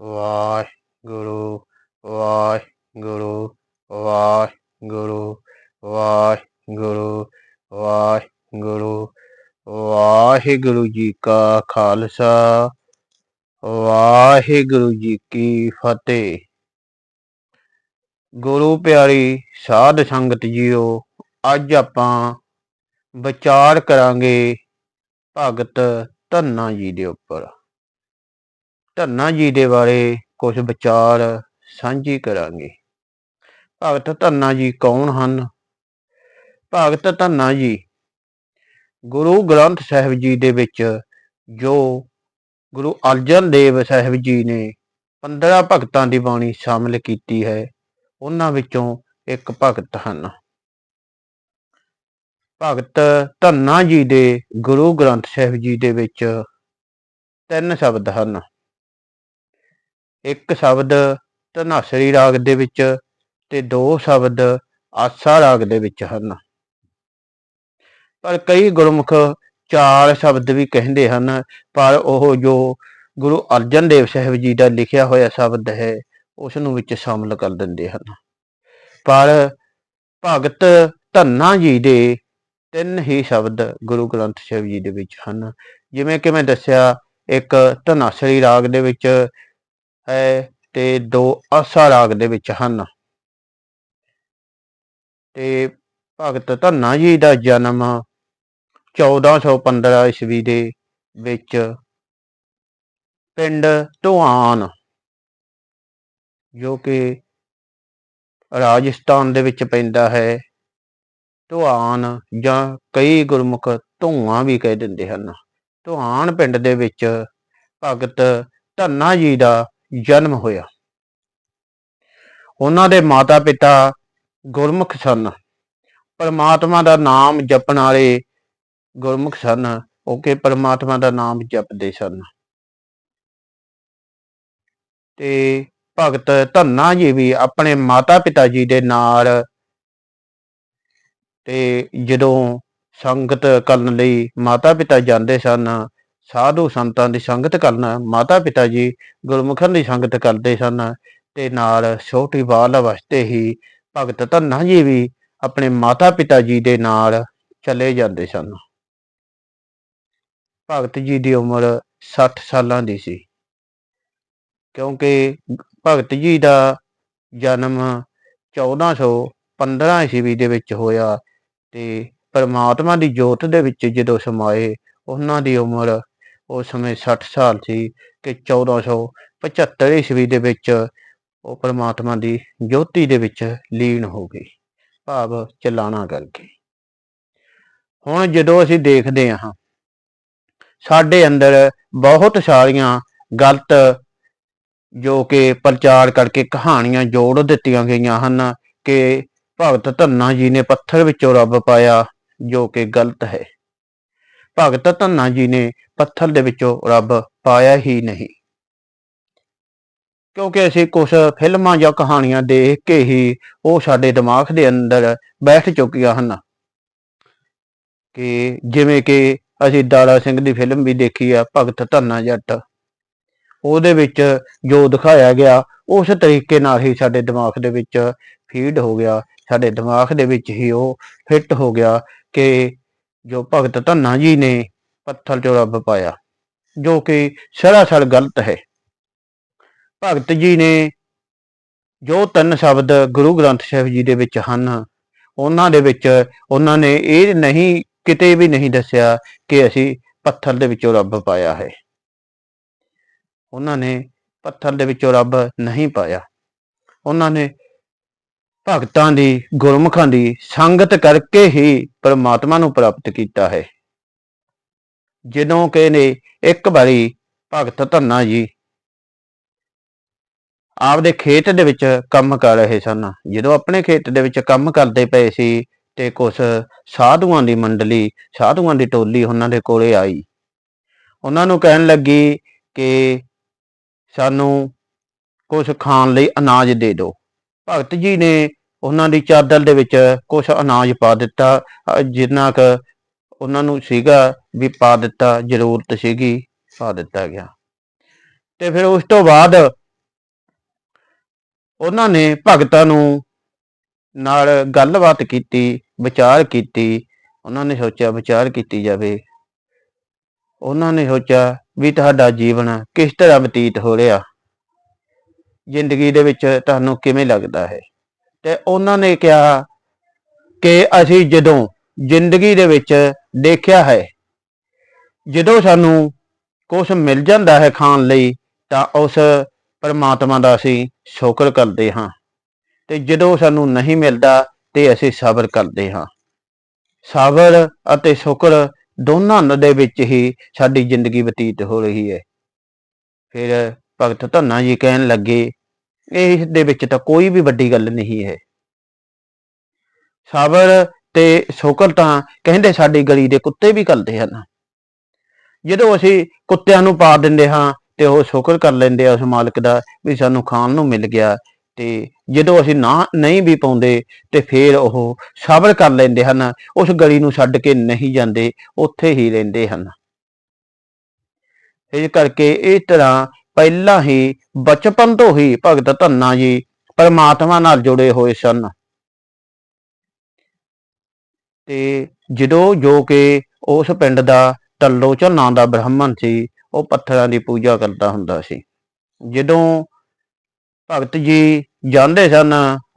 ਵਾਹਿਗੁਰੂ ਵਾਹਿਗੁਰੂ ਵਾਹਿਗੁਰੂ ਵਾਹਿਗੁਰੂ ਵਾਹਿਗੁਰੂ ਵਾਹਿਗੁਰੂ ਜੀ ਕਾ ਖਾਲਸਾ, ਵਾਹਿਗੁਰੂ ਜੀ ਕੀ ਫਤਿਹ। ਗੁਰੂ ਪਿਆਰੀ ਸਾਧ ਸੰਗਤ ਜੀਓ, ਅੱਜ ਆਪਾਂ ਵਿਚਾਰ ਕਰਾਂਗੇ ਭਗਤ ਧੰਨਾ ਜੀ ਦੇ ਉੱਪਰ। ਧੰਨਾ ਜੀ ਦੇ ਬਾਰੇ ਕੁਝ ਵਿਚਾਰ ਸਾਂਝੀ ਕਰਾਂਗੇ। ਭਗਤ ਧੰਨਾ ਜੀ ਕੌਣ ਹਨ? ਭਗਤ ਧੰਨਾ ਜੀ, ਗੁਰੂ ਗ੍ਰੰਥ ਸਾਹਿਬ ਜੀ ਦੇ ਵਿੱਚ ਜੋ ਗੁਰੂ ਅਰਜਨ ਦੇਵ ਸਾਹਿਬ ਜੀ ਨੇ 15 ਭਗਤਾਂ ਦੀ ਬਾਣੀ ਸ਼ਾਮਿਲ ਕੀਤੀ ਹੈ, ਉਹਨਾਂ ਵਿੱਚੋਂ ਇੱਕ ਭਗਤ ਹਨ। ਭਗਤ ਧੰਨਾ ਜੀ ਦੇ ਗੁਰੂ ਗ੍ਰੰਥ ਸਾਹਿਬ ਜੀ ਦੇ ਵਿੱਚ ਤਿੰਨ ਸ਼ਬਦ ਹਨ। ਇੱਕ ਸ਼ਬਦ ਧਨਾਸਰੀ ਰਾਗ ਦੇ ਵਿੱਚ ਤੇ ਦੋ ਸ਼ਬਦ ਆਸਾ ਰਾਗ ਦੇ ਵਿੱਚ ਹਨ। ਪਰ ਕਈ ਗੁਰਮੁਖ ਚਾਰ ਸ਼ਬਦ ਵੀ ਕਹਿੰਦੇ ਹਨ, ਪਰ ਉਹ ਜੋ ਗੁਰੂ ਅਰਜਨ ਦੇਵ ਸਾਹਿਬ ਜੀ ਦਾ ਲਿਖਿਆ ਹੋਇਆ ਸ਼ਬਦ ਹੈ ਉਸ ਨੂੰ ਵਿੱਚ ਸ਼ਾਮਲ ਕਰ ਦਿੰਦੇ ਹਨ। ਪਰ ਭਗਤ ਧੰਨਾ ਜੀ ਦੇ ਤਿੰਨ ਹੀ ਸ਼ਬਦ ਗੁਰੂ ਗ੍ਰੰਥ ਸਾਹਿਬ ਜੀ ਦੇ ਵਿੱਚ ਹਨ। ਜਿਵੇਂ ਕਿ ਮੈਂ ਦੱਸਿਆ, ਇੱਕ ਧਨਾਸਰੀ ਰਾਗ ਦੇ ਵਿੱਚ ਹੈ ਤੇ ਦੋ ਆਸਾ ਰਾਗ ਦੇ ਵਿੱਚ ਹਨ। ਤੇ ਭਗਤ ਧੰਨਾ ਜੀ ਦਾ ਜਨਮ 1415 ਈਸਵੀ ਦੇ ਵਿੱਚ ਪਿੰਡ ਧੁਆਨ, ਜੋ ਕਿ ਰਾਜਸਥਾਨ ਦੇ ਵਿੱਚ ਪੈਂਦਾ ਹੈ, ਧੁਆਨ ਜਾਂ ਕਈ ਗੁਰਮੁਖ ਧੂਆਂ ਵੀ ਕਹਿ ਦਿੰਦੇ ਹਨ। ਧੁਆਨ ਪਿੰਡ ਦੇ ਵਿੱਚ ਭਗਤ ਧੰਨਾ ਜੀ ਦਾ ਜਨਮ ਹੋਇਆ। ਉਹਨਾਂ ਦੇ ਮਾਤਾ-ਪਿਤਾ ਗੁਰਮੁਖ ਸਨ। ਪਰਮਾਤਮਾ ਦਾ ਨਾਮ ਜਪਣ ਵਾਲੇ ਗੁਰਮੁਖ ਸਨ। ਉਹ ਕਿ ਪਰਮਾਤਮਾ ਦਾ ਨਾਮ ਜਪਦੇ ਸਨ। ਤੇ ਭਗਤ ਧੰਨਾ ਜੀ ਵੀ ਆਪਣੇ ਮਾਤਾ-ਪਿਤਾ ਜੀ ਦੇ ਨਾਲ ਤੇ ਜਦੋਂ ਸੰਗਤ ਕਰਨ ਲਈ ਮਾਤਾ-ਪਿਤਾ ਜਾਂਦੇ ਸਨ ਸਾਧੂ ਸੰਤਾਂ ਦੀ ਸੰਗਤ ਕਰਨ ਮਾਤਾ-ਪਿਤਾ ਜੀ ਗੁਰਮੁਖਾਂ ਦੀ ਸੰਗਤ ਕਰਦੇ ਸਨ ਤੇ ਨਾਲ ਛੋਟੀ ਬਾਲ ਅਵਸਥੇ ਹੀ ਭਗਤ ਧੰਨਾ ਜੀ ਵੀ ਆਪਣੇ ਮਾਤਾ-ਪਿਤਾ ਜੀ ਦੇ ਨਾਲ ਚਲੇ ਜਾਂਦੇ ਸਨ। ਭਗਤ ਜੀ ਦੀ ਉਮਰ 60 ਸਾਲਾਂ ਦੀ ਸੀ। ਕਿਉਂਕਿ ਭਗਤ ਜੀ ਦਾ ਜਨਮ 1415 ਈਸਵੀ ਦੇ ਵਿੱਚ ਹੋਇਆ ਤੇ ਪਰਮਾਤਮਾ ਦੀ ਜੋਤ ਦੇ ਵਿੱਚ ਜਦੋਂ ਸਮਾਏ, ਉਹਨਾਂ ਦੀ ਉਮਰ ਉਸ ਸਮੇਂ 60 ਸਾਲ ਸੀ ਕਿ 1475 ਈਸਵੀ ਦੇ ਵਿੱਚ ਉਹ ਪਰਮਾਤਮਾ ਦੀ ਜੋਤੀ ਦੇ ਵਿੱਚ ਲੀਨ ਹੋ ਗਈ, ਭਾਵ ਚਲਾਣਾ ਕਰਕੇ ਹੁਣ ਜਦੋਂ ਅਸੀਂ ਦੇਖਦੇ ਹਾਂ, ਸਾਡੇ ਅੰਦਰ ਬਹੁਤ ਸਾਰੀਆਂ ਗਲਤ ਜੋ ਕਿ ਪ੍ਰਚਾਰ ਕਰਕੇ ਕਹਾਣੀਆਂ ਜੋੜ ਦਿੱਤੀਆਂ ਗਈਆਂ ਹਨ ਕਿ ਭਗਤ ਧੰਨਾ ਜੀ ਨੇ ਪੱਥਰ ਵਿੱਚੋਂ ਰੱਬ ਪਾਇਆ ਜੋ ਕਿ ਗਲਤ ਹੈ। ਭਗਤ ਧੰਨਾ ਜੀ ਨੇ ਪੱਥਰ ਦੇ ਵਿੱਚੋਂ ਰੱਬ ਪਾਇਆ ਹੀ ਨਹੀਂ। ਕਿਉਂਕਿ ਅਸੀਂ ਕੁਝ ਫਿਲਮਾਂ ਜਾਂ ਕਹਾਣੀਆਂ ਦੇਖ ਕੇ ਹੀ ਉਹ ਸਾਡੇ ਦਿਮਾਗ ਦੇ ਅੰਦਰ ਬੈਠ ਚੁੱਕੀਆਂ ਹਨ। ਕਿ ਜਿਵੇਂ ਕਿ ਅਸੀਂ ਦਾਰਾ ਸਿੰਘ ਦੀ ਫਿਲਮ ਵੀ ਦੇਖੀ ਆ, ਭਗਤ ਧੰਨਾ ਜੱਟ। ਉਹਦੇ ਵਿੱਚ ਜੋ ਦਿਖਾਇਆ ਗਿਆ, ਉਸ ਤਰੀਕੇ ਨਾਲ ਹੀ ਸਾਡੇ ਦਿਮਾਗ ਦੇ ਵਿੱਚ ਫੀਡ ਹੋ ਗਿਆ। ਸਾਡੇ ਦਿਮਾਗ ਦੇ ਵਿੱਚ ਹੀ ਉਹ ਫਿੱਟ ਹੋ ਗਿਆ ਕਿ ਜੋ ਭਗਤ ਧੰਨਾ ਜੀ ਨੇ ਪੱਥਰ ਚੋਂ ਰੱਬ ਪਾਇਆ, ਜੋ ਕਿ ਸਰਾਸਰ ਗਲਤ ਹੈ। ਭਗਤ ਜੀ ਨੇ ਜੋ ਤਿੰਨ ਸ਼ਬਦ ਗੁਰੂ ਗ੍ਰੰਥ ਸਾਹਿਬ ਜੀ ਦੇ ਵਿੱਚ ਹਨ, ਉਹਨਾਂ ਦੇ ਵਿੱਚ ਉਹਨਾਂ ਨੇ ਇਹ ਨਹੀਂ, ਕਿਤੇ ਵੀ ਨਹੀਂ ਦੱਸਿਆ ਕਿ ਅਸੀਂ ਪੱਥਰ ਦੇ ਵਿੱਚੋਂ ਰੱਬ ਪਾਇਆ ਹੈ। ਉਹਨਾਂ ਨੇ ਪੱਥਰ ਦੇ ਵਿੱਚੋਂ ਰੱਬ ਨਹੀਂ ਪਾਇਆ। ਉਹਨਾਂ ਨੇ ਭਗਤਾਂ ਦੀ, ਗੁਰਮੁਖਾਂ ਦੀ ਸੰਗਤ ਕਰਕੇ ਹੀ ਪਰਮਾਤਮਾ ਨੂੰ ਪ੍ਰਾਪਤ ਕੀਤਾ ਹੈ। ਜਦੋਂ ਕਿ ਨੇ ਇੱਕ ਵਾਰੀ ਭਗਤ ਧੰਨਾ ਜੀ ਆਪਦੇ ਖੇਤ ਦੇ ਵਿੱਚ ਕੰਮ ਕਰ ਰਹੇ ਸਨ। ਜਦੋਂ ਆਪਣੇ ਖੇਤ ਦੇ ਵਿੱਚ ਕੰਮ ਕਰਦੇ ਪਏ ਸੀ ਤੇ ਕੁਝ ਸਾਧੂਆਂ ਦੀ ਮੰਡਲੀ, ਸਾਧੂਆਂ ਦੀ ਟੋਲੀ ਉਹਨਾਂ ਦੇ ਕੋਲੇ ਆਈ। ਉਹਨਾਂ ਨੂੰ ਕਹਿਣ ਲੱਗੀ ਕਿ ਸਾਨੂੰ ਕੁਝ ਖਾਣ ਲਈ ਅਨਾਜ ਦੇ ਦਿਓ। ਭਗਤ ਜੀ ਨੇ ਉਹਨਾਂ ਦੀ ਚਾਦਰ ਦੇ ਵਿੱਚ ਕੁਝ ਅਨਾਜ ਪਾ ਦਿੱਤਾ। ਜਿੰਨਾ ਕ ਉਹਨਾਂ ਨੂੰ ਸੀਗਾ ਵੀ ਪਾ ਦਿੱਤਾ, ਜ਼ਰੂਰਤ ਸੀਗੀ, ਪਾ ਦਿੱਤਾ ਗਿਆ। ਤੇ ਫਿਰ ਉਸ ਤੋਂ ਬਾਅਦ ਉਹਨਾਂ ਨੇ ਭਗਤਾਂ ਨੂੰ ਨਾਲ ਗੱਲਬਾਤ ਕੀਤੀ, ਵਿਚਾਰ ਕੀਤੀ। ਉਹਨਾਂ ਨੇ ਸੋਚਿਆ, ਵਿਚਾਰ ਕੀਤੀ ਜਾਵੇ। ਉਹਨਾਂ ਨੇ ਸੋਚਿਆ ਵੀ ਤੁਹਾਡਾ ਜੀਵਨ ਕਿਸ ਤਰ੍ਹਾਂ ਬਤੀਤ ਹੋ ਰਿਹਾ? ਜ਼ਿੰਦਗੀ ਦੇ ਵਿੱਚ ਤੁਹਾਨੂੰ ਕਿਵੇਂ ਲੱਗਦਾ ਹੈ? ਤੇ ਉਹਨਾਂ ਨੇ ਕਿਹਾ ਕਿ ਅਸੀਂ ਜਦੋਂ ਜ਼ਿੰਦਗੀ ਦੇ ਵਿੱਚ ਦੇਖਿਆ ਹੈ, ਜਦੋਂ ਸਾਨੂੰ ਕੁਝ ਮਿਲ ਜਾਂਦਾ ਹੈ ਖਾਣ ਲਈ, ਤਾਂ ਉਸ ਪਰਮਾਤਮਾ ਦਾ ਅਸੀਂ ਸ਼ੁਕਰ ਕਰਦੇ ਹਾਂ। ਤੇ ਜਦੋਂ ਸਾਨੂੰ ਨਹੀਂ ਮਿਲਦਾ, ਤੇ ਅਸੀਂ ਸਬਰ ਕਰਦੇ ਹਾਂ। ਸਬਰ ਅਤੇ ਸ਼ੁਕਰ ਦੋਨਾਂ ਦੇ ਵਿੱਚ ਹੀ ਸਾਡੀ ਜ਼ਿੰਦਗੀ ਬਤੀਤ ਹੋ ਰਹੀ ਹੈ। ਫਿਰ ਭਗਤ ਧੰਨਾ ਜੀ ਕਹਿਣ ਲੱਗੇ ਇਸ ਦੇ ਵਿੱਚ ਤਾਂ ਕੋਈ ਵੀ ਵੱਡੀ ਗੱਲ ਨਹੀਂ ਹੈ। ਸਬਰ ਤੇ ਸ਼ੁਕਰ ਤਾਂ ਕਹਿੰਦੇ ਸਾਡੀ ਗਲੀ ਦੇ ਕੁੱਤੇ ਵੀ ਕਰਦੇ ਹਨ। ਜਦੋਂ ਅਸੀਂ ਕੁੱਤਿਆਂ ਨੂੰ ਪਾ ਦਿੰਦੇ ਹਾਂ ਤੇ ਉਹ ਸ਼ੁਕਰ ਕਰ ਲੈਂਦੇ ਆ ਉਸ ਮਾਲਕ ਦਾ ਵੀ ਸਾਨੂੰ ਖਾਣ ਨੂੰ ਮਿਲ ਗਿਆ ਤੇ ਜਦੋਂ ਅਸੀਂ ਨਾ ਨਹੀਂ ਵੀ ਪਾਉਂਦੇ ਤੇ ਫੇਰ ਉਹ ਸਬਰ ਕਰ ਲੈਂਦੇ ਹਨ, ਉਸ ਗਲੀ ਨੂੰ ਛੱਡ ਕੇ ਨਹੀਂ ਜਾਂਦੇ, ਉੱਥੇ ਹੀ ਰਹਿੰਦੇ ਹਨ। ਇਸ ਕਰਕੇ ਇਸ ਤਰ੍ਹਾਂ ਪਹਿਲਾਂ ਹੀ ਬਚਪਨ ਤੋਂ ਹੀ ਭਗਤ ਧੰਨਾ ਜੀ ਪਰਮਾਤਮਾ ਨਾਲ ਜੁੜੇ ਹੋਏ ਸਨ। ਤੇ ਜਦੋਂ ਜੋ ਕਿ ਉਸ ਪਿੰਡ ਦਾ ਟੱਲੋ ਝੰਨਾ ਦਾ ਬ੍ਰਾਹਮਣ ਸੀ, ਉਹ ਪੱਥਰਾਂ ਦੀ ਪੂਜਾ ਕਰਦਾ ਹੁੰਦਾ ਸੀ। ਜਦੋਂ ਭਗਤ ਜੀ ਜਾਂਦੇ ਸਨ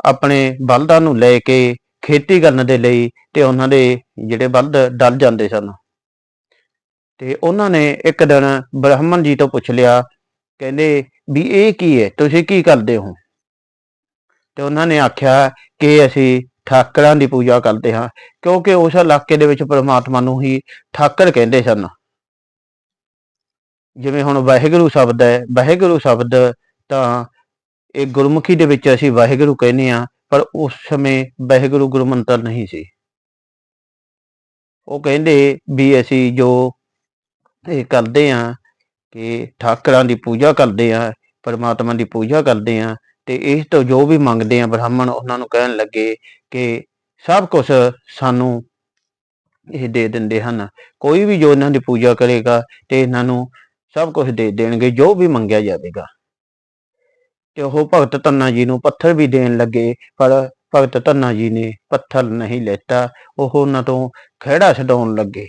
ਆਪਣੇ ਬਲਦਾਂ ਨੂੰ ਲੈ ਕੇ ਖੇਤੀ ਕਰਨ ਦੇ ਲਈ ਤੇ ਉਹਨਾਂ ਦੇ ਜਿਹੜੇ ਬਲਦ ਡਲ ਜਾਂਦੇ ਸਨ। ਤੇ ਉਹਨਾਂ ਨੇ ਇੱਕ ਦਿਨ ਬ੍ਰਾਹਮਣ ਜੀ ਤੋਂ ਪੁੱਛ ਲਿਆ ਕਹਿੰਦੇ ਵੀ ਇਹ ਕੀ ਹੈ? ਤੁਸੀਂ ਕੀ ਕਰਦੇ ਹੋ? ਤੇ ਉਹਨਾਂ ਨੇ ਆਖਿਆ ਕਿ ਅਸੀਂ ਠਾਕਰਾਂ ਦੀ ਪੂਜਾ ਕਰਦੇ ਹਾਂ, ਕਿਉਂਕਿ ਉਸ ਇਲਾਕੇ ਦੇ ਵਿੱਚ ਪਰਮਾਤਮਾ ਨੂੰ ਹੀ ਠਾਕਰ ਕਹਿੰਦੇ ਸਨ। ਜਿਵੇਂ ਹੁਣ ਵਾਹਿਗੁਰੂ ਸ਼ਬਦ ਹੈ, ਵਾਹਿਗੁਰੂ ਸ਼ਬਦ ਤਾਂ ਇਹ ਗੁਰਮੁਖੀ ਦੇ ਵਿੱਚ ਅਸੀਂ ਵਾਹਿਗੁਰੂ ਕਹਿੰਦੇ ਆ ਪਰ ਉਸ ਸਮੇਂ ਵਾਹਿਗੁਰੂ ਗੁਰਮੰਤਰ ਨਹੀਂ ਸੀ। ਉਹ ਕਹਿੰਦੇ ਵੀ ਅਸੀਂ ਜੋ ਇਹ ਕਰਦੇ ਆ ਕਿ ਠਾਕਰਾਂ ਦੀ ਪੂਜਾ ਕਰਦੇ ਆ, ਪਰਮਾਤਮਾ ਦੀ ਪੂਜਾ ਕਰਦੇ ਆ ਤੇ ਇਸ ਤੋਂ ਜੋ ਵੀ ਮੰਗਦੇ ਆ ਬ੍ਰਾਹਮਣ ਉਹਨਾਂ ਨੂੰ ਕਹਿਣ ਲੱਗੇ ਕਿ ਸਭ ਕੁਝ ਸਾਨੂੰ ਇਹ ਦੇ ਦਿੰਦੇ ਹਨ। ਕੋਈ ਵੀ ਜੋ ਇਹਨਾਂ ਦੀ ਪੂਜਾ ਕਰੇਗਾ ਤੇ ਇਹਨਾਂ ਨੂੰ ਸਭ ਕੁਝ ਦੇ ਦੇਣਗੇ, ਜੋ ਵੀ ਮੰਗਿਆ ਜਾਵੇਗਾ। ਤੇ ਉਹ ਭਗਤ ਧੰਨਾ ਜੀ ਨੂੰ ਪੱਥਰ ਵੀ ਦੇਣ ਲੱਗੇ, ਪਰ ਭਗਤ ਧੰਨਾ ਜੀ ਨੇ ਪੱਥਰ ਨਹੀਂ ਲੈਤਾ। ਉਹ ਉਹਨਾਂ ਤੋਂ ਖਿਹੜਾ ਛਡਾਉਣ ਲੱਗੇ।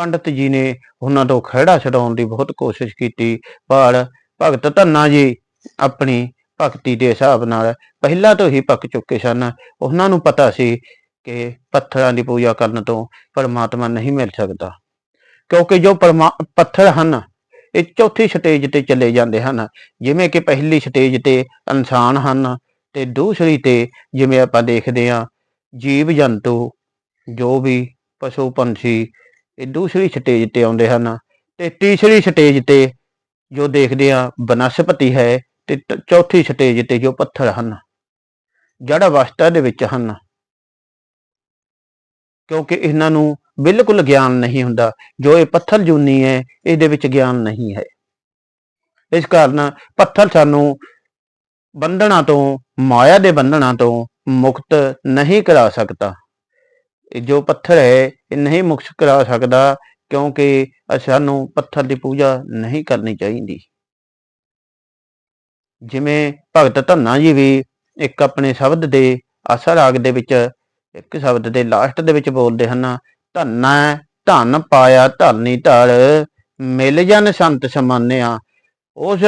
ਪੰਡਤ ਜੀ ਨੇ ਉਹਨਾਂ ਤੋਂ ਖਿਹੜਾ ਛਡਾਉਣ ਦੀ ਬਹੁਤ ਕੋਸ਼ਿਸ਼ ਕੀਤੀ। ਪਰ ਭਗਤ ਧੰਨਾ ਜੀ ਆਪਣੀ ਭਗਤੀ ਦੇ ਹਿਸਾਬ ਨਾਲ ਪਹਿਲਾਂ ਤੋਂ ਹੀ ਪੱਕ ਚੁੱਕੇ ਸਨ। ਉਹਨਾਂ ਨੂੰ ਪਤਾ ਸੀ ਕਿ ਪੱਥਰਾਂ ਦੀ ਪੂਜਾ ਕਰਨ ਤੋਂ ਪਰਮਾਤਮਾ ਨਹੀਂ ਮਿਲ ਸਕਦਾ। ਕਿਉਂਕਿ ਜੋ ਪਰਮਾ ਪੱਥਰ ਹਨ, ਇਹ ਚੌਥੀ ਸਟੇਜ ਤੇ ਚਲੇ ਜਾਂਦੇ ਹਨ। ਜਿਵੇਂ ਕਿ ਪਹਿਲੀ ਸਟੇਜ ਤੇ ਇਨਸਾਨ ਹਨ ਤੇ ਦੂਸਰੀ ਤੇ ਜਿਵੇਂ ਆਪਾਂ ਦੇਖਦੇ ਹਾਂ ਜੀਵ ਜੰਤੂ ਜੋ ਵੀ ਪਸ਼ੂ ਪੰਛੀ ਇਹ ਦੂਸਰੀ ਸਟੇਜ ਤੇ ਆਉਂਦੇ ਹਨ ਤੇ ਤੀਸਰੀ ਸਟੇਜ ਤੇ ਜੋ ਦੇਖਦੇ ਆ ਬਨਸਪਤੀ ਹੈ ਤੇ ਚੌਥੀ ਸਟੇਜ ਤੇ ਜੋ ਪੱਥਰ ਹਨ ਜੜ ਅਵਸਥਾ ਦੇ ਵਿੱਚ ਹਨ। ਕਿਉਂਕਿ ਇਹਨਾਂ ਨੂੰ ਬਿਲਕੁਲ ਗਿਆਨ ਨਹੀਂ ਹੁੰਦਾ, ਜੋ ਇਹ ਪੱਥਰ ਜੂਨੀ ਹੈ, ਇਹਦੇ ਵਿੱਚ ਗਿਆਨ ਨਹੀਂ ਹੈ। ਇਸ ਕਾਰਨ ਪੱਥਰ ਸਾਨੂੰ ਬੰਧਨਾਂ ਤੋਂ, ਮਾਇਆ ਦੇ ਬੰਧਨਾਂ ਤੋਂ ਮੁਕਤ ਨਹੀਂ ਕਰਾ ਸਕਦਾ। ਜੋ ਪੱਥਰ ਹੈ, ਇਹ ਨਹੀਂ ਮੁਕਤ ਕਰਾ ਸਕਦਾ ਕਿਉਂਕਿ ਸਾਨੂੰ ਪੱਥਰ ਦੀ ਪੂਜਾ ਨਹੀਂ ਕਰਨੀ ਚਾਹੀਦੀ। ਜਿਵੇਂ ਭਗਤ ਧੰਨਾ ਜੀ ਵੀ ਇੱਕ ਆਪਣੇ ਸ਼ਬਦ ਦੇ ਆਸਾ ਰਾਗ ਦੇ ਵਿੱਚ, ਇੱਕ ਸ਼ਬਦ ਦੇ ਲਾਸਟ ਦੇ ਵਿੱਚ ਬੋਲਦੇ ਹਨ, ਧੰਨਾ ਧਨ ਪਾਇਆ ਧਰਨੀ ਧਰ, ਮਿਲ ਜਨ ਸੰਤ ਸਮਾਨਿਆ। ਉਸ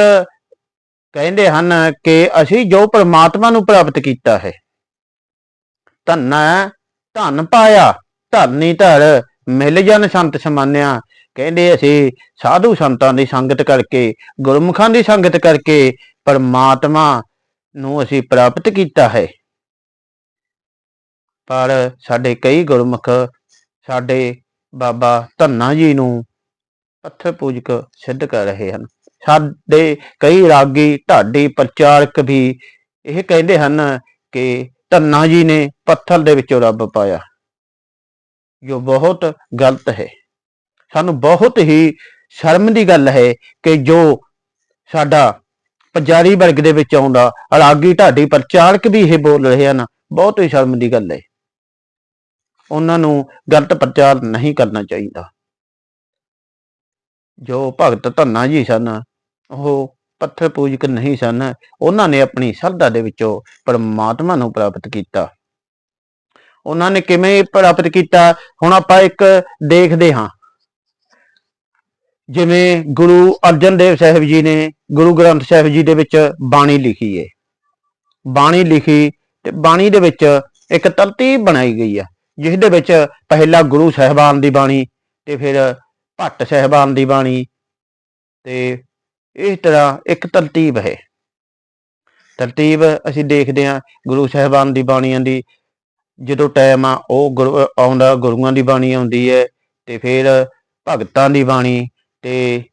ਕਹਿੰਦੇ ਹਨ ਕਿ ਅਸੀਂ ਜੋ ਪ੍ਰਮਾਤਮਾ ਨੂੰ ਪ੍ਰਾਪਤ ਕੀਤਾ ਹੈ, ਧੰਨਾ ਧਨ ਪਾਇਆ, ਧਰਨੀ ਧਰ, ਮਿਲ ਜਨ ਸੰਤ ਸਮਾਨਿਆ। ਕਹਿੰਦੇ ਅਸੀਂ ਸਾਧੂ ਸੰਤਾਂ ਦੀ ਸੰਗਤ ਕਰਕੇ, ਗੁਰਮੁਖਾਂ ਦੀ ਸੰਗਤ ਕਰਕੇ ਪਰਮਾਤਮਾ ਨੂੰ ਅਸੀਂ ਪ੍ਰਾਪਤ ਕੀਤਾ ਹੈ। ਪਰ ਸਾਡੇ ਕਈ ਗੁਰਮੁਖ ਸਾਡੇ ਬਾਬਾ ਧੰਨਾ ਜੀ ਨੂੰ ਪੱਥਰ ਪੂਜਕ ਸਿੱਧ ਕਰ ਰਹੇ ਹਨ। ਸਾਡੇ ਕਈ ਰਾਗੀ, ਢਾਡੀ ਪ੍ਰਚਾਰਕ ਵੀ ਇਹ ਕਹਿੰਦੇ ਹਨ ਕਿ ਧੰਨਾ ਜੀ ਨੇ ਪੱਥਰ ਦੇ ਵਿੱਚੋਂ ਰੱਬ ਪਾਇਆ। ਜੋ ਬਹੁਤ ਗਲਤ ਹੈ। ਸਾਨੂੰ ਬਹੁਤ ਹੀ ਸ਼ਰਮ ਦੀ ਗੱਲ ਹੈ ਕਿ ਜੋ ਸਾਡਾ ਪੁਜਾਰੀ ਵਰਗ ਦੇ ਵਿੱਚ ਆਉਂਦਾ ਰਾਗੀ ਢਾਡੀ ਪ੍ਰਚਾਰਕ ਵੀ ਇਹ ਬੋਲ ਰਹੇ ਹਨ, ਬਹੁਤ ਹੀ ਸ਼ਰਮ ਦੀ ਗੱਲ ਹੈ। ਉਹਨਾਂ ਨੂੰ ਗਲਤ ਪ੍ਰਚਾਰ ਨਹੀਂ ਕਰਨਾ ਚਾਹੀਦਾ। ਜੋ ਭਗਤ ਧੰਨਾ ਜੀ ਸਨ, ਉਹ ਪੱਥਰ ਪੂਜਕ ਨਹੀਂ ਸਨ। ਉਹਨਾਂ ਨੇ ਆਪਣੀ ਸ਼ਰਧਾ ਦੇ ਵਿੱਚੋਂ ਪਰਮਾਤਮਾ ਨੂੰ ਪ੍ਰਾਪਤ ਕੀਤਾ। ਉਹਨਾਂ ਨੇ ਕਿਵੇਂ ਪ੍ਰਾਪਤ ਕੀਤਾ? ਹੁਣ ਆਪਾਂ ਇੱਕ ਦੇਖਦੇ ਹਾਂ। ਜਿਵੇਂ ਗੁਰੂ ਅਰਜਨ ਦੇਵ ਸਾਹਿਬ ਜੀ ਨੇ ਗੁਰੂ ਗ੍ਰੰਥ ਸਾਹਿਬ ਜੀ ਦੇ ਵਿੱਚ ਬਾਣੀ ਲਿਖੀ ਹੈ ਬਾਣੀ ਲਿਖੀ ਤੇ ਬਾਣੀ ਦੇ ਵਿੱਚ ਇੱਕ ਤਰਤੀਬ ਬਣਾਈ ਗਈ ਆ, ਜਿਸ ਦੇ ਵਿੱਚ ਪਹਿਲਾ ਗੁਰੂ ਸਾਹਿਬਾਨ ਦੀ ਬਾਣੀ ਤੇ ਫਿਰ ਭੱਟ ਸਾਹਿਬਾਨ ਦੀ ਬਾਣੀ ਤੇ ਇਸ ਤਰ੍ਹਾਂ ਇੱਕ ਤਰਤੀਬ ਹੈ। ਤਰਤੀਬ ਅਸੀਂ ਦੇਖਦੇ ਹਾਂ ਗੁਰੂ ਸਾਹਿਬਾਨ ਦੀ ਬਾਣੀਆਂ ਦੀ, ਜਦੋਂ ਟਾਈਮ ਆ, ਉਹ ਗੁਰੂ- ਆਉਂਦਾ, ਗੁਰੂਆਂ ਦੀ ਬਾਣੀ ਆਉਂਦੀ ਹੈ ਤੇ ਫਿਰ ਭਗਤਾਂ ਦੀ ਬਾਣੀ ਤੇ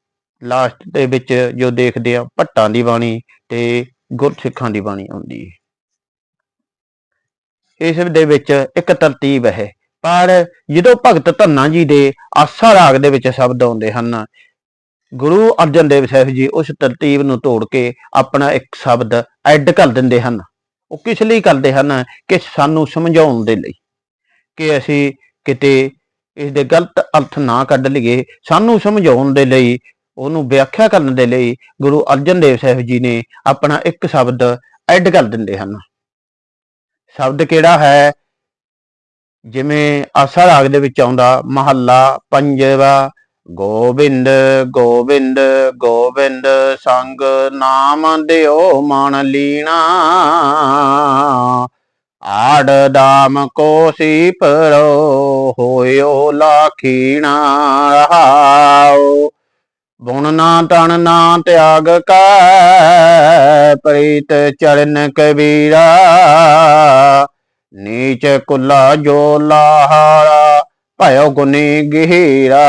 ਲਾਸਟ ਦੇ ਵਿੱਚ ਜੋ ਦੇਖਦੇ ਆ ਭੱਟਾਂ ਦੀ ਬਾਣੀ ਤੇ ਗੁਰਸਿੱਖਾਂ ਦੀ ਬਾਣੀ ਆਉਂਦੀ ਹੈ। ਇਸ ਦੇ ਵਿੱਚ ਇੱਕ ਤਰਤੀਬ ਹੈ। ਪਰ ਜਦੋਂ ਭਗਤ ਧੰਨਾ ਜੀ ਦੇ ਆਸਾ ਰਾਗ ਦੇ ਵਿੱਚ ਸ਼ਬਦ ਆਉਂਦੇ ਹਨ ਗੁਰੂ ਅਰਜਨ ਦੇਵ ਸਾਹਿਬ ਜੀ ਉਸ ਤਰਤੀਬ ਨੂੰ ਤੋੜ ਕੇ ਆਪਣਾ ਇੱਕ ਸ਼ਬਦ ਐਡ ਕਰ ਦਿੰਦੇ ਹਨ। ਉਹ ਕਿਸ ਲਈ ਕਰਦੇ ਹਨ ਕਿ ਸਾਨੂੰ ਸਮਝਾਉਣ ਦੇ ਲਈ ਕਿ ਅਸੀਂ ਕਿਤੇ ਇਸ ਦੇ ਗਲਤ ਅਰਥ ਨਾ ਕੱਢ ਲਈਏ। ਸਾਨੂੰ ਸਮਝਾਉਣ ਦੇ ਲਈ, ਉਹਨੂੰ ਵਿਆਖਿਆ ਕਰਨ ਦੇ ਲਈ ਗੁਰੂ ਅਰਜਨ ਦੇਵ ਸਾਹਿਬ ਜੀ ਨੇ ਆਪਣਾ ਇੱਕ ਸ਼ਬਦ ਐਡ ਕਰ ਦਿੰਦੇ ਹਨ। ਸ਼ਬਦ ਕਿਹੜਾ ਹੈ? ਜਿਵੇਂ ਆਸਾ ਰਾਗ ਦੇ ਵਿੱਚ ਆਉਂਦਾ, ਮਹੱਲਾ, ਪੰਜਵਾ ਗੋਬਿੰਦ ਗੋਬਿੰਦ ਗੋਬਿੰਦ ਸੰਗ ਨਾਮ ਦਿਓ ਮਨ ਲੀਣਾ। ਆੜ ਦਾਮ ਕੋਸੀ ਪਰੋ ਹੋਇਓ ਲਾਖੀਣਾ। ਰਹਾਉ ਬੁਣ ਨਾ ਤਣ ਨਾ ਤਿਆਗ ਕੈ, ਪ੍ਰੀਤ ਚਰਨ ਕਬੀਰਾ। ਨੀਚ ਕੁੱਲਾ ਜੋ ਲਾਹਾਰਾ ਭਇਓ ਗੁਨੀ ਗਹੀਰਾ।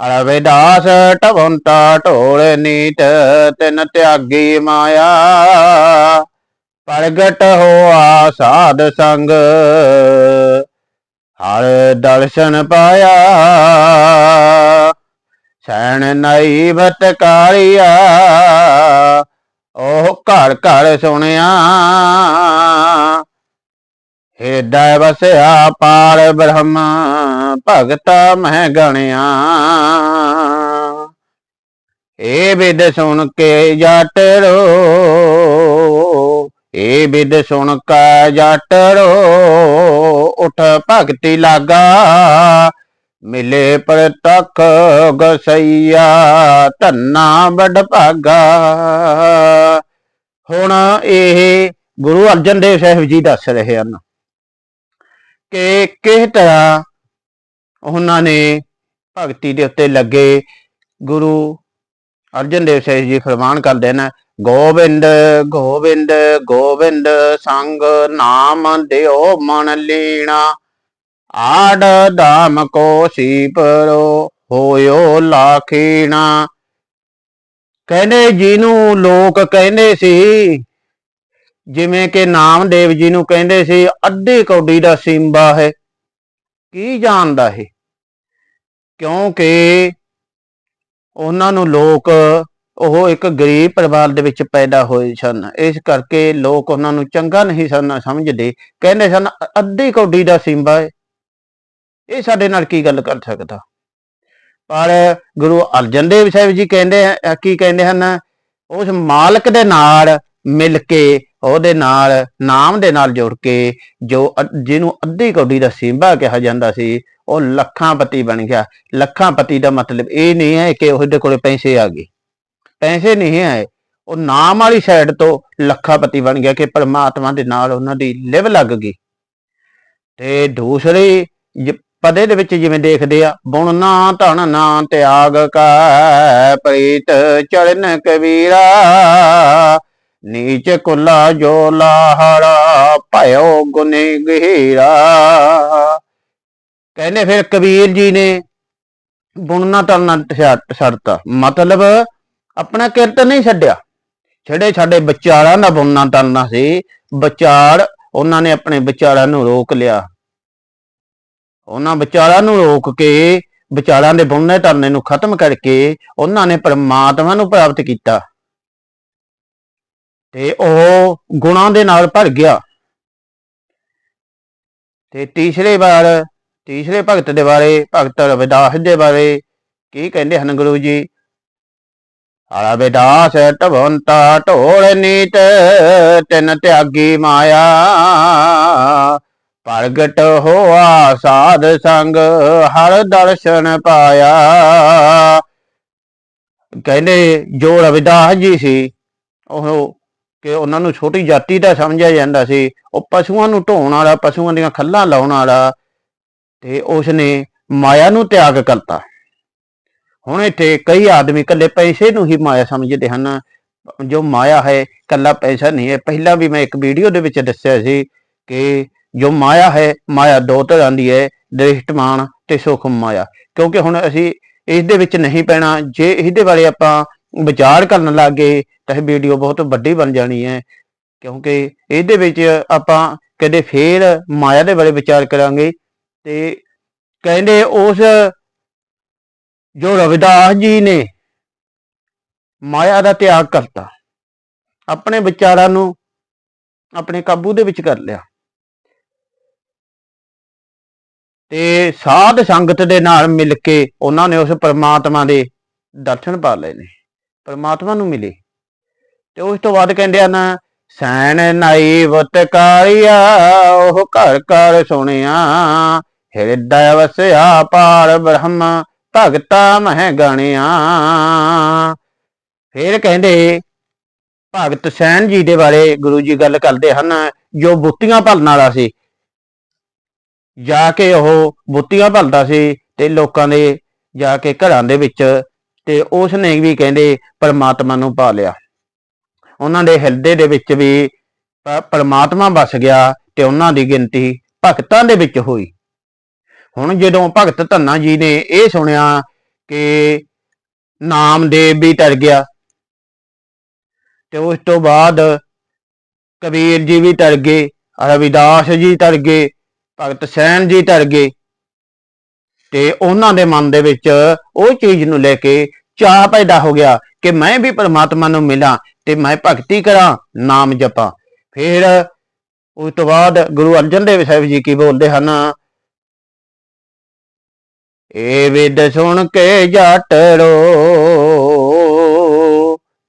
ਰਵਿਦਾਸ ਟਵੰਤਾ ਢੋਲ ਨੀਤ, ਤਿਨ ਤਿਆਗੀ ਮਾਇਆ। ਪ੍ਰਗਟ ਹੋਆ ਸਾਧ ਸੰਗ, ਹਰ ਦਰਸ਼ਨ ਪਾਇਆ। ਸੈਣ ਨਈ ਭਟਕਾਰੀਆ ਉਹ ਘਰ ਘਰ ਸੁਣਿਆ। ਹਿਰਦੈ ਵਸਿਆ ਪਾਰ ਬ੍ਰਹਮ, ਭਗਤ ਮਹਿ ਗਣਿਆ। ਏ ਵਿਦ ਸੁਣ ਕੇ ਜਟਰੋ ਏ ਵਿਦ ਸੁਣ ਜਟ ਰੋ, ਉਠ ਭਗਤੀ ਲਾਗਾ, ਮਿਲੇ ਪ੍ਰਤਖ ਗਸਈਆ, ਧੰਨਾ ਵੱਡ ਭਾਗਾ। ਹੁਣ ਇਹ ਗੁਰੂ ਅਰਜਨ ਦੇਵ ਸਾਹਿਬ ਜੀ ਦੱਸ ਰਹੇ ਹਨ ਕਿ ਕਿਸ ਤਰ੍ਹਾਂ ਉਹਨਾਂ ਨੇ ਭਗਤੀ ਦੇ ਉੱਤੇ ਲੱਗੇ? ਗੁਰੂ ਅਰਜਨ ਦੇਵ ਸਾਹਿਬ ਜੀ ਫਰਮਾਨ ਕਰਦੇ ਨੇ, ਗੋਬਿੰਦ ਗੋਬਿੰਦ ਗੋਬਿੰਦ ਸੰਗ ਨਾਮ ਦਿਓ ਮਨ ਲੀਣਾ। ਆੜ ਦਾਮ ਕੋ ਸੀਪਰੋ ਹੋਇਓ ਲਾਖੀਣਾ। ਕਹਿੰਦੇ, ਜਿਹਨੂੰ ਲੋਕ ਕਹਿੰਦੇ ਸੀ ਜਿਵੇਂ ਕਿ ਨਾਮਦੇਵ ਜੀ ਨੂੰ ਕਹਿੰਦੇ ਸੀ, ਅੱਧੀ ਕੌਡੀ ਦਾ ਸਿੰਬਾ ਹੈ। ਕੀ ਜਾਣਦਾ ਇਹ? ਕਿਉਂਕਿ ਉਹਨਾਂ ਨੂੰ ਲੋਕ, ਉਹ ਇੱਕ ਗਰੀਬ ਪਰਿਵਾਰ ਦੇ ਵਿੱਚ ਪੈਦਾ ਹੋਏ ਸਨ। ਇਸ ਕਰਕੇ ਲੋਕ ਉਹਨਾਂ ਨੂੰ ਚੰਗਾ ਨਹੀਂ ਸਨ ਸਮਝਦੇ। ਕਹਿੰਦੇ ਸਨ, ਅੱਧੀ ਕੌਡੀ ਦਾ ਸਿੰਬਾ ਹੈ। ਇਹ ਸਾਡੇ ਨਾਲ ਕੀ ਗੱਲ ਕਰ ਸਕਦਾ? ਪਰ ਗੁਰੂ ਅਰਜਨ ਦੇਵ ਸਾਹਿਬ ਜੀ ਕਹਿੰਦੇ ਕੀ ਕਹਿੰਦੇ ਹਨ? ਉਸ ਮਾਲਕ ਦੇ ਨਾਲ ਮਿਲ ਕੇ ਉਹਦੇ ਨਾਲ, ਨਾਮ ਦੇ ਨਾਲ ਜੁੜ ਕੇ ਜੋ ਜਿਹਨੂੰ ਅੱਧੀ ਕੌਡੀ ਦਾ ਸਿੰਬਾ ਕਿਹਾ ਜਾਂਦਾ ਸੀ, ਉਹ ਲੱਖਾਂ ਪਤੀ ਬਣ ਗਿਆ। ਲੱਖਾਂ ਪਤੀ ਦਾ ਮਤਲਬ ਇਹ ਨਹੀਂ ਹੈ ਕਿ ਉਹਦੇ ਕੋਲੇ ਪੈਸੇ ਆ ਗਏ। ਪੈਸੇ ਨਹੀਂ ਆਏ ਉਹ ਨਾਮ ਵਾਲੀ ਸਾਈਡ ਤੋਂ ਲੱਖਾਂ ਪਤੀ ਬਣ ਗਿਆ ਕਿ ਪਰਮਾਤਮਾ ਦੇ ਨਾਲ ਉਹਨਾਂ ਦੀ ਲਿਵ ਲੱਗ ਗਈ। ਤੇ ਦੂਸਰੇ, ਜ- ਪਦੇ ਦੇ ਵਿੱਚ ਜਿਵੇਂ ਦੇਖਦੇ ਆ, ਬੁਣ ਨਾ ਧਨ ਨਾ, ਤਿਆਗ ਕਾ ਪ੍ਰੀਤ ਚੜਨ ਕਬੀਰਾ ਨੀਚ ਕੁਲਾ ਜੋ ਲਾਹੜਾ ਭਇਓ ਗੁਨੇ ਗਹੀਰਾ। ਕਹਿੰਦੇ ਫਿਰ ਕਬੀਰ ਜੀ ਨੇ ਬੁਣਨਾ ਤਰਨਾ ਛੱਡਤਾ। ਮਤਲਬ ਆਪਣਾ ਕਿਰਤ ਨਹੀਂ ਛੱਡਿਆ। ਛੜੇ ਸਾਡੇ ਵਿਚਾਰਾਂ ਦਾ ਬੁਣਨਾ ਤਰਨਾ ਸੀ। ਵਿਚਾਰ ਉਹਨਾਂ ਨੇ ਆਪਣੇ ਵਿਚਾਰਾਂ ਨੂੰ ਰੋਕ ਲਿਆ। ਉਹਨਾਂ ਵਿਚਾਰਾਂ ਨੂੰ ਰੋਕ ਕੇ ਵਿਚਾਰਾਂ ਦੇ ਬੁਣਨੇ ਤਰਨੇ ਨੂੰ ਖਤਮ ਕਰਕੇ ਉਹਨਾਂ ਨੇ ਪਰਮਾਤਮਾ ਨੂੰ ਪ੍ਰਾਪਤ ਕੀਤਾ। ਤੇ ਉਹ ਗੁਣਾਂ ਦੇ ਨਾਲ ਭਰ ਗਿਆ। ਤੇ ਤੀਸਰੇ ਵਾਰ, ਤੀਸਰੇ ਭਗਤ ਦੇ ਬਾਰੇ, ਭਗਤ ਰਵਿਦਾਸ ਦੇ ਬਾਰੇ ਕੀ ਕਹਿੰਦੇ ਹਨ ਗੁਰੂ ਜੀ? ਰਵਿਦਾਸ ਢਵੰਤਾ ਢੋਲ ਨੀਤ, ਤਿਨ ਤਿਆਗੀ ਮਾਇਆ। ਪ੍ਰਗਟ ਹੋਆ ਸਾਧ ਸੰਗ, ਹਰ ਦਰਸ਼ਨ ਪਾਇਆ। ਕਹਿੰਦੇ ਜੋ ਰਵਿਦਾਸ ਜੀ ਸੀ, ਉਹ ਕਿ ਉਹਨਾਂ ਨੂੰ ਛੋਟੀ ਜਾਤੀ ਦਾ ਸਮਝਿਆ ਜਾਂਦਾ ਸੀ, ਉਹ ਪਸ਼ੂਆਂ ਨੂੰ ਢੋਣ ਵਾਲਾ, ਪਸ਼ੂਆਂ ਦੀਆਂ ਖੱਲਾਂ ਲਾਉਣ ਵਾਲਾ ਤੇ ਉਸ ਨੇ ਮਾਇਆ ਨੂੰ ਤਿਆਗ ਕਰਤਾ। ਹੁਣ ਇੱਥੇ ਕਈ ਆਦਮੀ ਇਕੱਲੇ ਪੈਸੇ ਨੂੰ ਹੀ ਮਾਇਆ ਸਮਝਦੇ ਹਨ। ਜੋ ਮਾਇਆ ਹੈ, ਇਕੱਲਾ ਪੈਸਾ ਨਹੀਂ ਹੈ। ਪਹਿਲਾਂ ਵੀ ਮੈਂ ਇੱਕ ਵੀਡੀਓ ਦੇ ਵਿੱਚ ਦੱਸਿਆ ਸੀ ਕਿ ਜੋ ਮਾਇਆ ਹੈ, ਮਾਇਆ ਦੋ ਤਰ੍ਹਾਂ ਦੀ ਹੈ, ਦ੍ਰਿਸ਼ਟਮਾਨ ਤੇ ਸੂਖਮ ਮਾਇਆ। ਕਿਉਂਕਿ ਹੁਣ ਅਸੀਂ ਇਸ ਦੇ ਵਿੱਚ ਨਹੀਂ ਪੈਣਾ। ਜੇ ਇਹਦੇ ਬਾਰੇ ਆਪਾਂ ਵਿਚਾਰ ਕਰਨ ਲੱਗੇ ਤਾਂ ਇਹ ਵੀਡੀਓ ਬਹੁਤ ਵੱਡੀ ਬਣ ਜਾਣੀ ਹੈ। ਕਿਉਂਕਿ ਇਹਦੇ ਵਿੱਚ ਆਪਾਂ ਕਦੇ ਫੇਰ ਮਾਇਆ ਦੇ ਬਾਰੇ ਵਿਚਾਰ ਕਰਾਂਗੇ ਤੇ ਕਹਿੰਦੇ ਉਸ ਜੋ ਰਵਿਦਾਸ ਜੀ ਨੇ ਮਾਇਆ ਦਾ ਤਿਆਗ ਕਰਤਾ, ਆਪਣੇ ਵਿਚਾਰਾਂ ਨੂੰ ਆਪਣੇ ਕਾਬੂ ਦੇ ਵਿੱਚ ਕਰ ਲਿਆ। ਤੇ ਸਾਧ ਸੰਗਤ ਦੇ ਨਾਲ ਮਿਲ ਕੇ ਉਹਨਾਂ ਨੇ ਉਸ ਪਰਮਾਤਮਾ ਦੇ ਦਰਸ਼ਨ ਪਾ ਲਏ ਨੇ। ਪਰਮਾਤਮਾ ਨੂੰ ਮਿਲੇ। ਤੇ ਉਸ ਤੋਂ ਬਾਅਦ ਕਹਿੰਦੇ ਹਨ, ਸੈਣ ਨਾਈ ਵਤਕਾਰੀਆ ਉਹ ਘਰ ਘਰ ਸੁਣਿਆ, ਹਿਰਦੈ ਵਸਿਆ ਪਾਰ ਬ੍ਰਹਮ, ਭਗਤਾ ਮਹਿ ਗਣਿਆ। ਫਿਰ ਕਹਿੰਦੇ, ਭਗਤ ਸੈਨ ਜੀ ਦੇ ਬਾਰੇ ਗੁਰੂ ਜੀ ਗੱਲ ਕਰਦੇ ਹਨ, ਜੋ ਬੁੱਤੀਆਂ ਭਲਣ ਵਾਲਾ ਸੀ। ਜਾ ਕੇ ਉਹ ਬੁੱਤੀਆਂ ਭਲਦਾ ਸੀ ਤੇ ਲੋਕਾਂ ਦੇ ਜਾ ਕੇ ਘਰਾਂ ਦੇ ਵਿੱਚ ਤੇ ਉਸ ਨੇ ਵੀ ਕਹਿੰਦੇ ਪਰਮਾਤਮਾ ਨੂੰ ਪਾ ਲਿਆ। ਉਹਨਾਂ ਦੇ ਹਿਰਦੇ ਦੇ ਵਿੱਚ ਵੀ ਪ- ਪਰਮਾਤਮਾ ਵਸ ਗਿਆ ਤੇ ਉਹਨਾਂ ਦੀ ਗਿਣਤੀ ਭਗਤਾਂ ਦੇ ਵਿੱਚ ਹੋਈ। ਹੁਣ ਜਦੋਂ ਭਗਤ ਧੰਨਾ ਜੀ ਨੇ ਇਹ ਸੁਣਿਆ ਕਿ ਨਾਮਦੇਵ ਵੀ ਤਰ ਗਿਆ, ਤੇ ਉਸ ਤੋਂ ਬਾਅਦ ਕਬੀਰ ਜੀ ਵੀ ਤਰ ਗਏ, ਰਵਿਦਾਸ ਜੀ ਤਰ ਗਏ, ਭਗਤ ਸੈਨ ਜੀ ਤਰ ਗਏ ਤੇ ਉਹਨਾਂ ਦੇ ਮਨ ਦੇ ਵਿੱਚ ਉਹ ਚੀਜ਼ ਨੂੰ ਲੈ ਕੇ ਚਾਹ ਪੈਦਾ ਹੋ ਗਿਆ ਕਿ ਮੈਂ ਵੀ ਪਰਮਾਤਮਾ ਨੂੰ ਮਿਲਾਂ ਤੇ ਮੈਂ ਭਗਤੀ ਕਰਾਂ, ਨਾਮ ਜਪਾਂ। ਫਿਰ ਉਸ ਤੋਂ ਬਾਅਦ ਗੁਰੂ ਅਰਜਨ ਦੇਵ ਸਾਹਿਬ ਜੀ ਕੀ ਬੋਲਦੇ ਹਨ? ਏ ਵਿਦ ਸੁਣ ਕੇ ਜਟੜੋ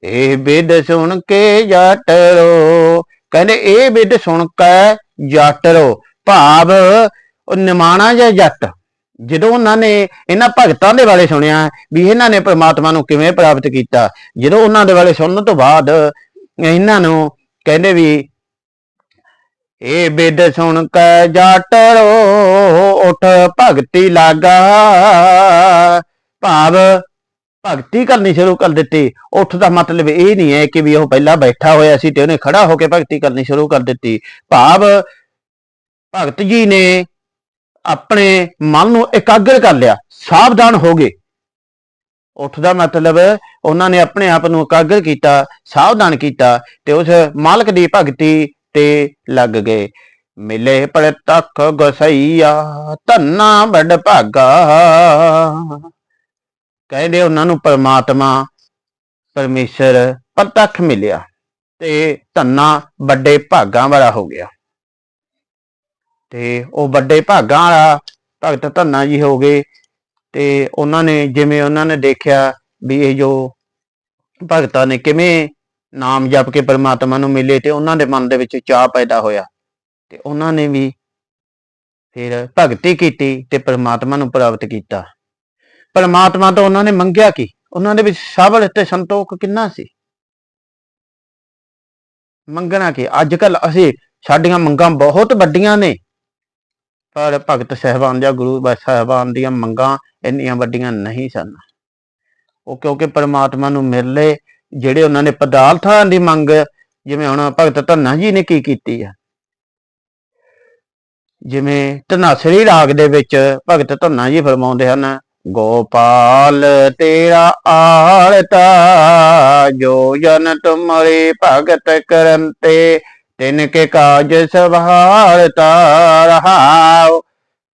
ਇਹ ਵਿਦ ਸੁਣ ਕੇ ਜਟੜੋ ਕਹਿੰਦੇ ਇਹ ਵਿਦ ਸੁਣ ਕੇ ਰੋ, ਭਾਵ ਉਹ ਨਿਮਾਣਾ ਜਾਂ ਜੱਟ? ਜਦੋਂ ਉਹਨਾਂ ਨੇ ਇਹਨਾਂ ਭਗਤਾਂ ਦੇ ਬਾਰੇ ਸੁਣਿਆ ਵੀ ਇਹਨਾਂ ਨੇ ਪ੍ਰਮਾਤਮਾ ਨੂੰ ਕਿਵੇਂ ਪ੍ਰਾਪਤ ਕੀਤਾ, ਜਦੋਂ ਉਹਨਾਂ ਦੇ ਬਾਰੇ ਸੁਣਨ ਤੋਂ ਬਾਅਦ ਇਹਨਾਂ ਨੂੰ ਕਹਿੰਦੇ ਵੀ ਇਹ ਬਿਦ ਸੁਣ ਕੇ ਜਾਟੜੋ ਉਠ ਭਗਤੀ ਲਾਗਾ। ਭਾਵ ਭਗਤੀ ਕਰਨੀ ਸ਼ੁਰੂ ਕਰ ਦਿੱਤੀ। ਉੱਠ ਦਾ ਮਤਲਬ ਇਹ ਨਹੀਂ ਹੈ ਕਿ ਵੀ ਉਹ ਪਹਿਲਾਂ ਬੈਠਾ ਹੋਇਆ ਸੀ ਤੇ ਉਹਨੇ ਖੜਾ ਹੋ ਕੇ ਭਗਤੀ ਕਰਨੀ ਸ਼ੁਰੂ ਕਰ ਦਿੱਤੀ। ਭਾਵ ਭਗਤ ਜੀ ਨੇ ਆਪਣੇ ਮਨ ਨੂੰ ਇਕਾਗਰ ਕਰ ਲਿਆ, ਸਾਵਧਾਨ ਹੋ ਗਏ। ਉੱਠ ਦਾ ਮਤਲਬ ਉਹਨਾਂ ਨੇ ਆਪਣੇ ਆਪ ਨੂੰ ਇਕਾਗਰ ਕੀਤਾ, ਸਾਵਧਾਨ ਕੀਤਾ ਤੇ ਉਸ ਮਾਲਕ ਦੀ ਭਗਤੀ ਤੇ ਲੱਗ ਗਏ। ਮਿਲੇ ਪ੍ਰਤੱਖ ਗਸਈਆ, ਧੰਨਾ ਵੱਡ ਭਾਗਾ। ਕਹਿੰਦੇ ਉਹਨਾਂ ਨੂੰ ਪਰਮਾਤਮਾ, ਪਰਮੇਸ਼ਰ ਪ੍ਰਤੱਖ ਮਿਲਿਆ ਤੇ ਧੰਨਾ ਵੱਡੇ ਭਾਗਾਂ ਵਾਲਾ ਹੋ ਗਿਆ। ਤੇ ਉਹ ਵੱਡੇ ਭਾਗਾਂ ਵਾਲਾ ਭਗਤ ਧੰਨਾ ਜੀ ਹੋ ਗਏ ਤੇ ਉਹਨਾਂ ਨੇ ਜਿਵੇਂ ਉਹਨਾਂ ਨੇ ਦੇਖਿਆ ਵੀ ਇਹ ਜੋ ਭਗਤਾਂ ਨੇ ਕਿਵੇਂ ਨਾਮ ਜਪ ਕੇ ਪਰਮਾਤਮਾ ਨੂੰ ਮਿਲੇ ਤੇ ਉਹਨਾਂ ਦੇ ਮਨ ਦੇ ਵਿੱਚ ਚਾਹ ਪੈਦਾ ਹੋਇਆ ਤੇ ਉਹਨਾਂ ਨੇ ਵੀ ਫਿਰ ਭਗਤੀ ਕੀਤੀ ਤੇ ਪਰਮਾਤਮਾ ਨੂੰ ਪ੍ਰਾਪਤ ਕੀਤਾ। ਪਰਮਾਤਮਾ ਤੋਂ ਉਹਨਾਂ ਨੇ ਮੰਗਿਆ ਕੀ? ਉਹਨਾਂ ਦੇ ਵਿੱਚ ਸਬਰ ਤੇ ਸੰਤੋਖ ਕਿੰਨਾ ਸੀ? ਮੰਗਣਾ ਕੀ? ਅੱਜ ਕੱਲ ਅਸੀਂ ਸਾਡੀਆਂ ਮੰਗਾਂ ਬਹੁਤ ਵੱਡੀਆਂ ਨੇ। ਪਰ ਭਗਤ ਸਹਿਬਾਨ ਜਾਂ ਗੁਰੂ ਬਾ- ਸਾਹਿਬਾਨ ਦੀਆਂ ਮੰਗਾਂ ਇੰਨੀਆਂ ਵੱਡੀਆਂ ਨਹੀਂ ਸਨ। ਉਹ ਕਿਉਂਕਿ ਪਰਮਾਤਮਾ ਨੂੰ ਮਿਲੇ ਜਿਹੜੇ ਉਹਨਾਂ ਨੇ ਪਦਾਰਥਾਂ ਦੀ ਮੰਗ, ਜਿਵੇਂ ਹੁਣ ਭਗਤ ਧੰਨਾ ਜੀ ਨੇ ਕੀ ਕੀਤੀ ਆ। ਜਿਵੇਂ ਧਨਾਸਰੀ ਰਾਗ ਦੇ ਵਿੱਚ ਭਗਤ ਧੰਨਾ ਜੀ ਫਰਮਾਉਂਦੇ ਹਨ, ਗੋਪਾਲ ਤੇਰਾ ਆਲਤਾ, ਜੋ ਜਨ ਤੁਮਰੇ ਭਗਤ ਕਰੰਤੇ ਤਿਨ ਕੇ ਕਾਜ ਸਵਾਰਤਾ ਰਹਾਉ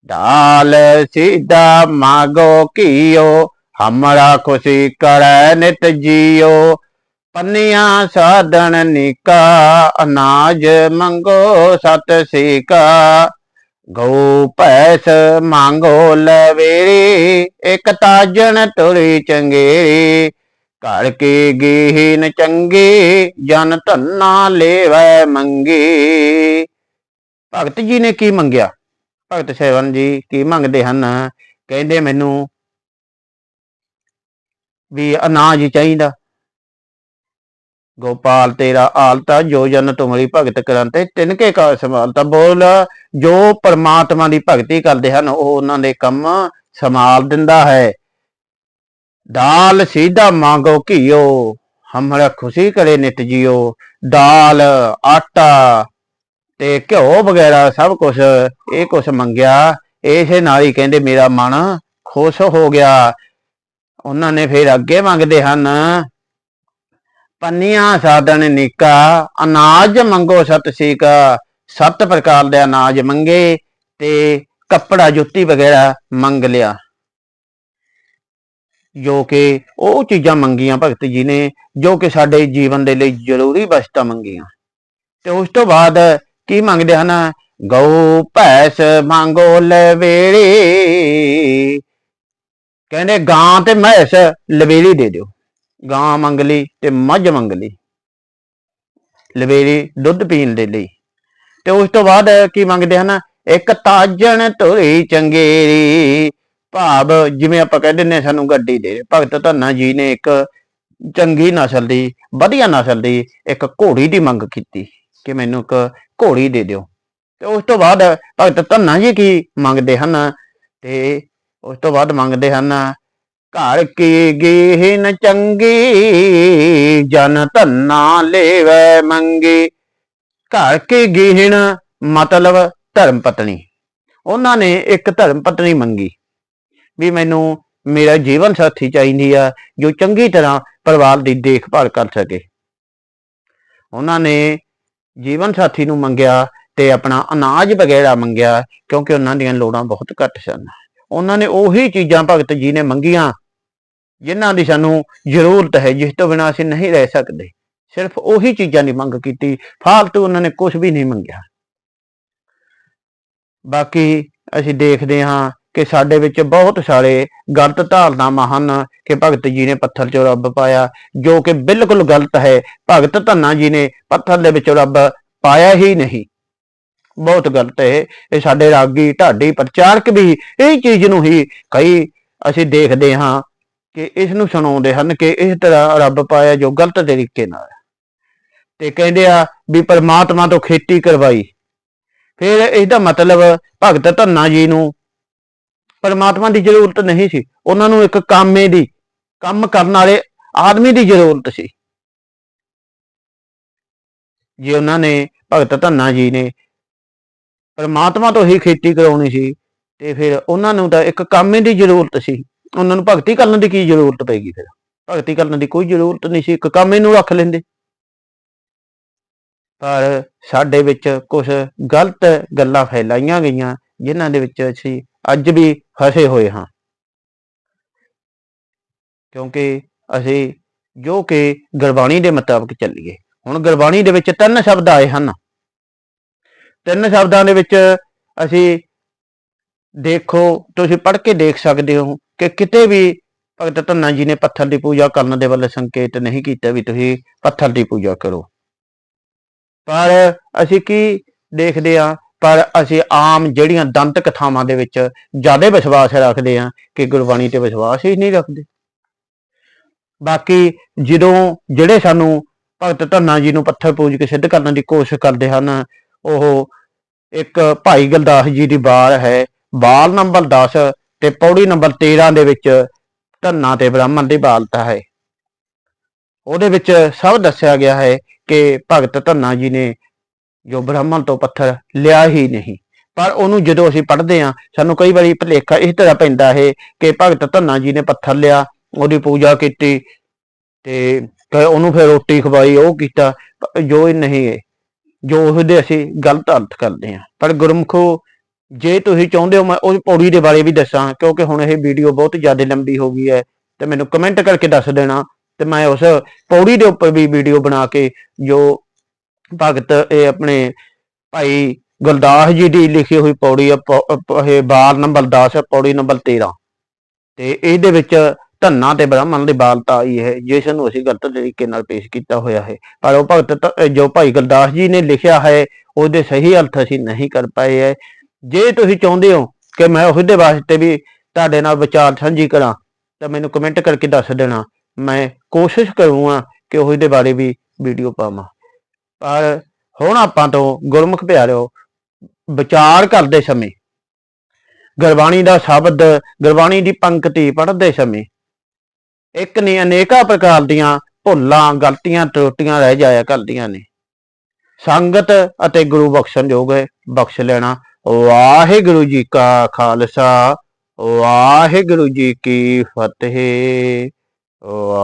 ਦਾਲ ਸਿੱਧਾ ਮਾਗੋ ਕੀਓ, ਹਮਰਾ ਖੁਸ਼ੀ ਕਰੈ ਨਿਤ ਜੀਓ। ਪੰਨਿਆ ਸਾਧਨ ਨਿਕਾ, ਅਨਾਜ ਮੰਗੋ ਸਤ ਸੀਕਾ। ਗਊ ਪੈਸ ਮੰਗੋ ਲਵੇਰੀ ਇਕ ਤਾਜਣ ਤੁਰੀ ਚੰਗੇਰੀ। ਘਰ ਕੇ ਗੀਨ ਚੰਗੇ, ਜਨ ਧੰਨਾ ਲੇਵੈ ਮੰਗੇ। ਭਗਤ ਜੀ ਨੇ ਕੀ ਮੰਗਿਆ? ਭਗਤ ਸੇਵਨ ਜੀ ਕੀ ਮੰਗਦੇ ਹਨ? ਕਹਿੰਦੇ ਮੈਨੂੰ ਵੀ ਅਨਾਜ ਚਾਹੀਦਾ। ਗੋਪਾਲ, ਤੇਰਾ ਆਲਤਾ, ਜੋ ਜਨ ਤੁਮਰੀ ਭਗਤ ਕਰੰਤੇ, ਤਿਨਕੇ ਕਾ ਸੰਭਾਲਤਾ। ਬੋਲ, ਜੋ ਪਰਮਾਤਮਾ ਦੀ ਭਗਤੀ ਕਰਦੇ ਹਨ, ਉਹ ਉਹਨਾਂ ਦੇ ਕੰਮ ਸੰਭਾਲ ਦਿੰਦਾ ਹੈ। ਦਾਲ ਸੀਧਾ ਮੰਗੋ ਘਿਓ, ਹਮਰਾ ਖੁਸ਼ੀ ਕਰੇ ਨਿਤ ਜੀਓ। ਦਾਲ, ਆਟਾ ਤੇ ਘਿਓ ਵਗੈਰਾ ਸਭ ਕੁਝ ਇਹ ਕੁਝ ਮੰਗਿਆ। ਇਸੇ ਨਾਲ ਹੀ ਕਹਿੰਦੇ ਮੇਰਾ ਮਨ ਖੁਸ਼ ਹੋ ਗਿਆ। ਉਹਨਾਂ ਨੇ ਫਿਰ ਅੱਗੇ ਮੰਗਦੇ ਹਨ, ਪੰਨੀਆਂ ਸਾਧਨ ਨਿਕਾ, ਅਨਾਜ ਮੰਗੋ ਸਤ ਸੀਕਾ। ਸੱਤ ਪ੍ਰਕਾਰ ਦੇ ਅਨਾਜ ਮੰਗੇ ਤੇ ਕੱਪੜਾ ਜੁੱਤੀ ਵਗੈਰਾ ਮੰਗ ਲਿਆ। ਜੋ ਕਿ ਉਹ ਚੀਜ਼ਾਂ ਮੰਗੀਆਂ ਭਗਤ ਜੀ ਨੇ, ਜੋ ਕਿ ਸਾਡੇ ਜੀਵਨ ਦੇ ਲਈ ਜ਼ਰੂਰੀ ਵਸਤਾਂ ਮੰਗੀਆਂ। ਤੇ ਉਸ ਤੋਂ ਬਾਅਦ ਕੀ ਮੰਗਦੇ ਹਨ? ਗਊ ਭੈਸ ਮੰਗੋ ਲਵੇੜੀ। ਕਹਿੰਦੇ ਗਾਂ ਤੇ ਮੈਸ ਲਵੇੜੀ ਦੇ ਦਿਓ। ਗਾਂ ਮੰਗ ਲਈ ਤੇ ਮੱਝ ਮੰਗ ਲਈ। ਲਵੇੜੀ ਦੁੱਧ ਪੀਣ ਦੇ ਲਈ। ਤੇ ਉਸ ਤੋਂ ਬਾਅਦ ਕੀ ਮੰਗਦੇ ਹਨ? ਇੱਕ ਤਾਜਣ ਧੁਰੀ ਚੰਗੇਰੀ। ਭਾਵ ਜਿਵੇਂ ਆਪਾਂ ਕਹਿ ਦਿੰਨੇ ਹਾਂ, ਸਾਨੂੰ ਗੱਡੀ ਦੇ ਭਗਤ ਧੰਨਾ ਜੀ ਨੇ ਇੱਕ ਚੰਗੀ ਨਸਲ ਦੀ ਵਧੀਆ ਨਸਲ ਦੀ ਇੱਕ ਘੋੜੀ ਦੀ ਮੰਗ ਕੀਤੀ ਕਿ ਮੈਨੂੰ ਇੱਕ ਘੋੜੀ ਦੇ ਦਿਓ। ਤੇ ਉਸ ਤੋਂ ਬਾਅਦ ਭਗਤ ਧੰਨਾ ਜੀ ਕੀ ਮੰਗਦੇ ਹਨ? ਤੇ ਉਸ ਤੋਂ ਬਾਅਦ ਮੰਗਦੇ ਹਨ ਘਰ ਕੀ ਗੀਨ ਚੰਗੀ ਜਨ ਧੰਨਾ ਲੇਵੈ ਮੰਗੀ। ਘਰ ਕੀ ਗੀਹਣ ਮਤਲਬ ਧਰਮ ਪਤਨੀ। ਉਹਨਾਂ ਨੇ ਇੱਕ ਧਰਮ ਪਤਨੀ ਮੰਗੀ। ਵੀ ਮੈਨੂੰ ਮੇਰਾ ਜੀਵਨ ਸਾਥੀ ਚਾਹੀਦੀ ਆ, ਜੋ ਚੰਗੀ ਤਰ੍ਹਾਂ ਪਰਿਵਾਰ ਦੀ ਦੇਖਭਾਲ ਕਰ ਸਕੇ। ਉਹਨਾਂ ਨੇ ਜੀਵਨ ਸਾਥੀ ਨੂੰ ਮੰਗਿਆ ਤੇ ਆਪਣਾ ਅਨਾਜ ਵਗੈਰਾ ਮੰਗਿਆ, ਕਿਉਂਕਿ ਉਹਨਾਂ ਦੀਆਂ ਲੋੜਾਂ ਬਹੁਤ ਘੱਟ ਸਨ। ਉਹਨਾਂ ਨੇ ਉਹੀ ਚੀਜ਼ਾਂ ਭਗਤ ਜੀ ਨੇ ਮੰਗੀਆਂ, ਜਿਨ੍ਹਾਂ ਦੀ ਸਾਨੂੰ ਜ਼ਰੂਰਤ ਹੈ, ਜਿਸ ਤੋਂ ਬਿਨਾਂ ਅਸੀਂ ਨਹੀਂ ਰਹਿ ਸਕਦੇ। ਸਿਰਫ ਉਹੀ ਚੀਜ਼ਾਂ ਦੀ ਮੰਗ ਕੀਤੀ, ਫਾਲਤੂ ਉਹਨਾਂ ਨੇ ਕੁਝ ਵੀ ਨਹੀਂ ਮੰਗਿਆ। ਬਾਕੀ ਅਸੀਂ ਦੇਖਦੇ ਹਾਂ ਕਿ ਸਾਡੇ ਵਿੱਚ ਬਹੁਤ ਸਾਰੇ ਗਲਤ ਧਾਰਨਾਵਾਂ ਹਨ ਕਿ ਭਗਤ ਜੀ ਨੇ ਪੱਥਰ 'ਚ ਰੱਬ ਪਾਇਆ, ਜੋ ਕਿ ਬਿਲਕੁਲ ਗਲਤ ਹੈ। ਭਗਤ ਧੰਨਾ ਜੀ ਨੇ ਪੱਥਰ ਦੇ ਵਿੱਚ ਰੱਬ ਪਾਇਆ ਹੀ ਨਹੀਂ। ਬਹੁਤ ਗਲਤ ਹੈ ਇਹ। ਸਾਡੇ ਰਾਗੀ ਢਾਡੀ ਪ੍ਰਚਾਰਕ ਵੀ ਇਹ ਚੀਜ਼ ਨੂੰ ਹੀ ਕਈ ਅਸੀਂ ਦੇਖਦੇ ਹਾਂ ਕਿ ਇਸ ਨੂੰ ਸੁਣਾਉਂਦੇ ਹਨ ਕਿ ਇਸ ਤਰ੍ਹਾਂ ਰੱਬ ਪਾਇਆ ਜੋ ਗਲਤ ਤਰੀਕੇ ਨਾਲ ਤੇ ਕਹਿੰਦੇ ਆ ਵੀ ਪਰਮਾਤਮਾ ਤੋਂ ਖੇਤੀ ਕਰਵਾਈ। ਫਿਰ ਇਹਦਾ ਮਤਲਬ ਭਗਤ ਧੰਨਾ ਜੀ ਨੂੰ ਪਰਮਾਤਮਾ ਦੀ ਜ਼ਰੂਰਤ ਨਹੀਂ ਸੀ। ਉਹਨਾਂ ਨੂੰ ਇੱਕ ਕਾਮੇ ਦੀ, ਕੰਮ ਕਰਨ ਵਾਲੇ ਆਦਮੀ ਦੀ ਜ਼ਰੂਰਤ ਸੀ। ਜੇ ਉਹਨਾਂ ਨੇ ਭਗਤ ਧੰਨਾ ਜੀ ਨੇ ਪਰਮਾਤਮਾ ਤੋਂ ਹੀ ਖੇਤੀ ਕਰਾਉਣੀ ਸੀ, ਤੇ ਫਿਰ ਉਹਨਾਂ ਨੂੰ ਤਾਂ ਇੱਕ ਕਾਮੇ ਦੀ ਜ਼ਰੂਰਤ ਸੀ। ਉਹਨਾਂ ਨੂੰ ਭਗਤੀ ਕਰਨ ਦੀ ਕੀ ਜ਼ਰੂਰਤ ਪੈਗੀ ਫਿਰ? ਭਗਤੀ ਕਰਨ ਦੀ ਕੋਈ ਜ਼ਰੂਰਤ ਨਹੀਂ ਸੀ, ਇੱਕ ਕਾਮੇ ਨੂੰ ਰੱਖ ਲੈਂਦੇ। ਪਰ ਸਾਡੇ ਵਿੱਚ ਕੁਝ ਗਲਤ ਗੱਲਾਂ ਫੈਲਾਈਆਂ ਗਈਆਂ, ਜਿਨ੍ਹਾਂ ਦੇ ਵਿੱਚ ਅਸੀਂ ਅੱਜ ਵੀ ਫਸੇ ਹੋਏ ਹਾਂ। ਕਿਉਂਕਿ ਅਸੀਂ ਜੋ ਕਿ ਗੁਰਬਾਣੀ ਦੇ ਮੁਤਾਬਕ ਚੱਲੀਏ। ਹੁਣ ਗੁਰਬਾਣੀ ਦੇ ਵਿੱਚ ਤਿੰਨ ਸ਼ਬਦ ਆਏ ਹਨ। ਤਿੰਨ ਸ਼ਬਦਾਂ ਦੇ ਵਿੱਚ ਅਸੀਂ ਦੇਖੋ, ਤੁਸੀਂ ਪੜ੍ਹ ਕੇ ਦੇਖ ਸਕਦੇ ਹੋ ਕਿ ਕਿਤੇ ਵੀ ਭਗਤ ਧੰਨਾ ਜੀ ਨੇ ਪੱਥਰ ਦੀ ਪੂਜਾ ਕਰਨ ਦੇ ਵੱਲ ਸੰਕੇਤ ਨਹੀਂ ਕੀਤਾ ਵੀ ਤੁਸੀਂ ਪੱਥਰ ਦੀ ਪੂਜਾ ਕਰੋ। ਪਰ ਅਸੀਂ ਕੀ ਦੇਖਦੇ ਹਾਂ ਪਰ ਅਸੀਂ ਆਮ ਜਿਹੜੀਆਂ ਦੰਤ ਕਥਾਵਾਂ ਦੇ ਵਿੱਚ ਜ਼ਿਆਦਾ ਵਿਸ਼ਵਾਸ ਰੱਖਦੇ ਹਾਂ ਕਿ ਗੁਰਬਾਣੀ ਤੇ ਵਿਸ਼ਵਾਸ ਹੀ ਨਹੀਂ ਰੱਖਦੇ। ਬਾਕੀ ਜਦੋਂ ਜਿਹੜੇ ਸਾਨੂੰ ਭਗਤ ਧੰਨਾ ਜੀ ਨੂੰ ਪੱਥਰ ਪੂਜ ਕੇ ਸਿੱਧ ਕਰਨ ਦੀ ਕੋਸ਼ਿਸ਼ ਕਰਦੇ ਹਨ, ਉਹ ਇੱਕ ਭਾਈ ਗੁਰਦਾਸ ਜੀ ਦੀ ਬਾਲ ਹੈ। ਬਾਲ ਨੰਬਰ 10 ਤੇ ਪੌੜੀ ਨੰਬਰ 13 ਦੇ ਵਿੱਚ ਧੰਨਾ ਤੇ ਬ੍ਰਾਹਮਣ ਦੀ ਬਾਲਤਾ ਹੈ। ਉਹਦੇ ਵਿੱਚ ਸਭ ਦੱਸਿਆ ਗਿਆ ਹੈ ਕਿ ਭਗਤ ਧੰਨਾ ਜੀ ਨੇ ਜੋ ਬ੍ਰਾਹਮਣ ਤੋਂ ਪੱਥਰ ਲਿਆ ਹੀ ਨਹੀਂ। ਪਰ ਉਹਨੂੰ ਜਦੋਂ ਅਸੀਂ ਪੜ੍ਹਦੇ ਹਾਂ, ਸਾਨੂੰ ਕਈ ਵਾਰੀ ਭੁਲੇਖਾ ਇਸ ਤਰ੍ਹਾਂ ਪੈਂਦਾ ਹੈ ਕਿ ਭਗਤ ਧੰਨਾ ਜੀ ਨੇ ਪੱਥਰ ਲਿਆ, ਉਹਦੀ ਪੂਜਾ ਕੀਤੀ ਤੇ ਉਹਨੂੰ ਫਿਰ ਰੋਟੀ ਖਵਾਈ, ਉਹ ਕੀਤਾ, ਜੋ ਇਹ ਨਹੀਂ ਹੈ, ਜੋ ਉਹਦੇ ਅਸੀਂ ਗਲਤ ਅਰਥ ਕਰਦੇ ਹਾਂ। ਪਰ ਗੁਰਮਖੋ, ਜੇ ਤੁਸੀਂ ਚਾਹੁੰਦੇ ਹੋ, ਮੈਂ ਉਹ ਪੌੜੀ ਦੇ ਬਾਰੇ ਵੀ ਦੱਸਾਂ, ਕਿਉਂਕਿ ਹੁਣ ਇਹ ਵੀਡੀਓ ਬਹੁਤ ਜ਼ਿਆਦਾ ਲੰਬੀ ਹੋ ਗਈ ਹੈ, ਤੇ ਮੈਨੂੰ ਕਮੈਂਟ ਕਰਕੇ ਦੱਸ ਦੇਣਾ, ਤੇ ਮੈਂ ਉਸ ਪੌੜੀ ਦੇ ਉੱਪਰ ਵੀ ਵੀਡੀਓ ਬਣਾ ਕੇ ਜੋ ਭਗਤ, ਇਹ ਆਪਣੇ ਭਾਈ ਗੁਰਦਾਸ ਜੀ ਦੀ ਲਿਖੀ ਹੋਈ ਪੌੜੀ ਆ ਇਹ ਬਾਰ ਨੰਬਰ 10 ਪੌੜੀ ਨੰਬਰ 13 ਤੇ ਇਹਦੇ ਵਿੱਚ ਧੰਨਾ ਤੇ ਬ੍ਰਾਹਮਣ ਦੀ ਬਾਲਤਾ ਆਈ ਹੈ, ਜਿਸ ਨੂੰ ਅਸੀਂ ਗਲਤ ਤਰੀਕੇ ਨਾਲ ਪੇਸ਼ ਕੀਤਾ ਹੋਇਆ ਹੈ। ਪਰ ਉਹ ਭਗਤ ਜੋ ਭਾਈ ਗੁਰਦਾਸ ਜੀ ਨੇ ਲਿਖਿਆ ਹੈ, ਉਹਦੇ ਸਹੀ ਅਰਥ ਅਸੀਂ ਨਹੀਂ ਕਰ ਪਾਏ ਹੈ। ਜੇ ਤੁਸੀਂ ਚਾਹੁੰਦੇ ਹੋ ਕਿ ਮੈਂ ਉਹਦੇ ਵਾਸਤੇ ਵੀ ਤੁਹਾਡੇ ਨਾਲ ਵਿਚਾਰ ਸਾਂਝੀ ਕਰਾਂ, ਤਾਂ ਮੈਨੂੰ ਕਮੈਂਟ ਕਰਕੇ ਦੱਸ ਦੇਣਾ। ਮੈਂ ਕੋਸ਼ਿਸ਼ ਕਰੂੰਗਾ ਕਿ ਉਹਦੇ ਬਾਰੇ ਵੀ ਵੀਡੀਓ ਪਾਵਾਂ। ਪਰ ਹੁਣ ਆਪਾਂ ਤੋਂ ਗੁਰਮੁਖ ਪਿਆਰਿਓ, ਵਿਚਾਰ ਕਰਦੇ ਸਮੇਂ। ਗੁਰਬਾਣੀ ਦਾ ਸ਼ਬਦ, ਗੁਰਬਾਣੀ ਦੀ ਪੰਕਤੀ ਪੜ੍ਹਦੇ ਸਮੇਂ ਇੱਕ ਨਹੀਂ ਅਨੇਕਾਂ ਪ੍ਰਕਾਰ ਦੀਆਂ ਭੁੱਲਾਂ, ਗਲਤੀਆਂ, ਤਰੁੱਟੀਆਂ ਰਹਿ ਜਾਇਆ ਕਰਦੀਆਂ ਨੇ। ਸੰਗਤ ਅਤੇ ਗੁਰੂ ਬਖਸ਼ਣ ਯੋਗ ਹੈ ਬਖਸ਼ ਲੈਣਾ, ਵਾਹਿਗੁਰੂ ਜੀ ਕਾ ਖਾਲਸਾ, ਵਾਹਿਗੁਰੂ ਜੀ ਕੀ ਫਤਿਹ